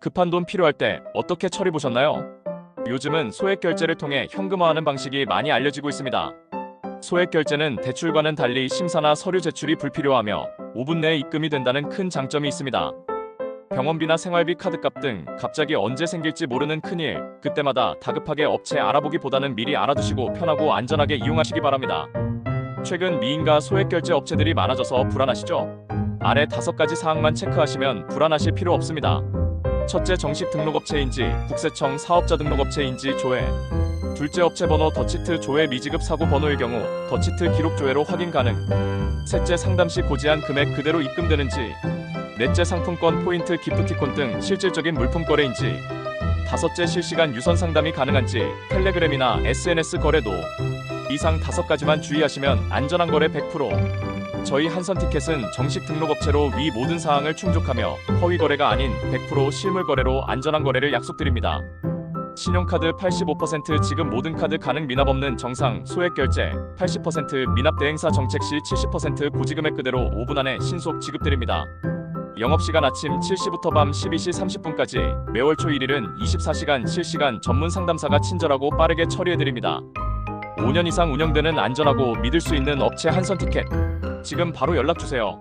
급한 돈 필요할 때 어떻게 처리 보셨나요? 요즘은 소액 결제를 통해 현금화하는 방식이 많이 알려지고 있습니다. 소액 결제는 대출과는 달리 심사나 서류 제출이 불필요하며 5분 내에 입금이 된다는 큰 장점이 있습니다. 병원비나 생활비 카드값 등 갑자기 언제 생길지 모르는 큰일, 그때마다 다급하게 업체 알아보기보다는 미리 알아두시고 편하고 안전하게 이용하시기 바랍니다. 최근 미인가 소액 결제 업체들이 많아져서 불안하시죠? 아래 다섯 가지 사항만 체크하시면 불안하실 필요 없습니다. 첫째 정식 등록업체인지 국세청 사업자 등록업체인지 조회. 둘째 업체 번호 더치트 조회 미지급 사고 번호일 경우 더치트 기록 조회로 확인 가능. 셋째 상담 시 고지한 금액 그대로 입금되는지 넷째 상품권 포인트 기프티콘 등 실질적인 물품 거래인지 다섯째 실시간 유선 상담이 가능한지 텔레그램이나 SNS 거래도 이상 다섯 가지만 주의하시면 안전한 거래 100% 저희 한선 티켓은 정식 등록 업체로 위 모든 사항을 충족하며 허위 거래가 아닌 100% 실물 거래로 안전한 거래를 약속드립니다. 신용카드 85% 지급 모든 카드 가능 미납 없는 정상 소액 결제 80% 미납 대행사 정책 시 70% 고지금액 그대로 5분 안에 신속 지급드립니다. 영업시간 아침 7시부터 밤 12시 30분까지 매월 초 1일은 24시간 실시간 전문 상담사가 친절하고 빠르게 처리해드립니다. 5년 이상 운영되는 안전하고 믿을 수 있는 업체 한선 티켓 지금 바로 연락 주세요.